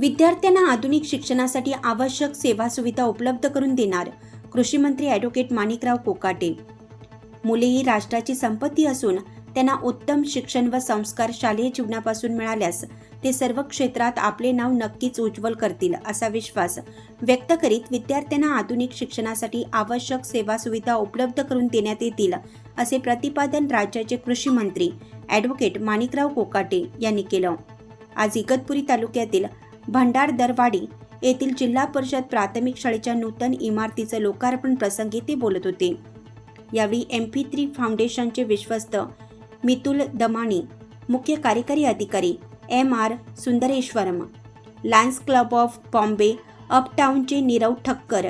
विद्यार्थ्यांना आधुनिक शिक्षणासाठी आवश्यक सेवा सुविधा उपलब्ध करून देणार कृषी मंत्री ॲडव्होकेट माणिकराव कोकाटे. मुले ही राष्ट्राची संपत्ती असून त्यांना उत्तम शिक्षण व संस्कार शालेय जीवनापासून मिळाल्यास ते सर्व क्षेत्रात आपले नाव नक्कीच उज्ज्वल करतील असा विश्वास व्यक्त करीत विद्यार्थ्यांना आधुनिक शिक्षणासाठी आवश्यक सेवा सुविधा उपलब्ध करून देण्यात येतील असे प्रतिपादन राज्याचे कृषी मंत्री ॲडव्होकेट माणिकराव कोकाटे यांनी केलं. आज इगतपुरी तालुक्यातील भंडार दरवाडी येथील जिल्हा परिषद प्राथमिक शाळेच्या नूतन इमारतीचं लोकार्पण प्रसंगी ते बोलत होते. यावेळी एम पी थ्री फाउंडेशनचे विश्वस्त मितुल दमाणी मुख्य कार्यकारी अधिकारी M R Sundareshwaram Lions Club of Bombay अपटाऊनचे Nirav Thakkar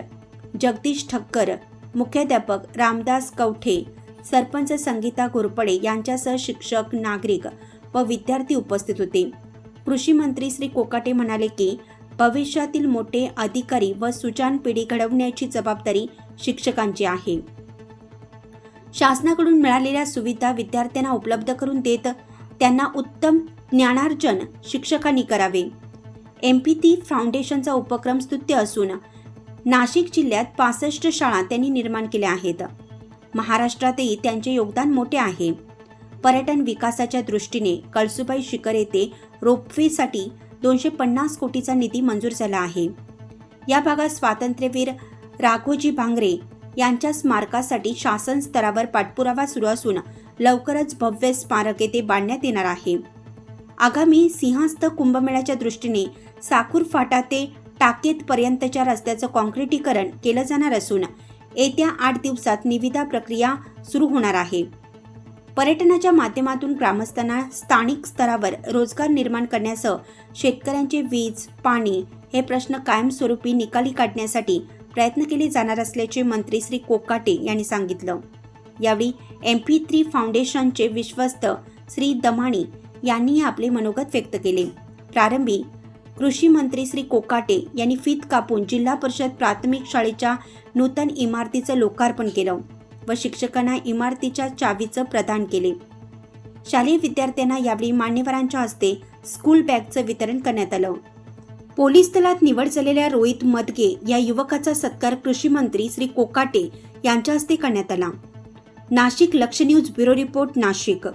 Jagdish Thakkar मुख्याध्यापक रामदास कवठे सरपंच संगीता घोरपडे यांच्यासह शिक्षक नागरिक व विद्यार्थी उपस्थित होते. कृषी मंत्री श्री कोकाटे म्हणाले की भविष्यातील मोठे अधिकारी व सुजान पिढी घडवण्याची जबाबदारी शिक्षकांची आहे. शासनाकडून मिळालेल्या सुविधा विद्यार्थ्यांना उपलब्ध करून देत त्यांना उत्तम ज्ञानार्जन शिक्षकांनी करावे. एम पी ती फाउंडेशनचा उपक्रम स्तुत्य असून नाशिक जिल्ह्यात पासष्ट शाळा त्यांनी निर्माण केल्या आहेत. महाराष्ट्रातही त्यांचे योगदान मोठे आहे. पर्यटन विकासाच्या दृष्टीने कळसुबाई शिखर येथे रोपवेसाठी दोनशे पन्नास कोटीचा निधी मंजूर झाला आहे. या भागात स्वातंत्र्यवीर राघोजी भांगरे यांच्या स्मारकासाठी शासन स्तरावर पाठपुरावा सुरू असून लवकरच भव्य स्मारक येथे बांधण्यात येणार आहे. आगामी सिंहस्थ कुंभमेळ्याच्या दृष्टीने साकूर फाटा ते टाकेतपर्यंतच्या रस्त्याचं कॉन्क्रिटीकरण केलं जाणार असून येत्या आठ दिवसात निविदा प्रक्रिया सुरू होणार आहे. पर्यटनाच्या माध्यमातून ग्रामस्थांना स्थानिक स्तरावर रोजगार निर्माण करण्यासह शेतकऱ्यांचे वीज पाणी हे प्रश्न कायमस्वरूपी निकाली काढण्यासाठी प्रयत्न केले जाणार असल्याचे मंत्री श्री कोकाटे यांनी सांगितलं. यावेळी एम पी थ्री फाउंडेशनचे विश्वस्त श्री दमाणी यांनी आपले मनोगत व्यक्त केले. प्रारंभी कृषी मंत्री श्री कोकाटे यांनी फीत कापून जिल्हा परिषद प्राथमिक शाळेच्या नूतन इमारतीचं लोकार्पण केलं. व शिक्षकांना इमारतीच्या चावीचं प्रदान केले. शालेय विद्यार्थ्यांना यावेळी मान्यवरांच्या हस्ते स्कूल बॅगचं वितरण करण्यात आलं. पोलीस दलात निवड झालेल्या रोहित मदगे या युवकाचा सत्कार कृषी मंत्री श्री कोकाटे यांच्या हस्ते करण्यात आला. नाशिक लक्ष न्यूज ब्युरो रिपोर्ट नाशिक.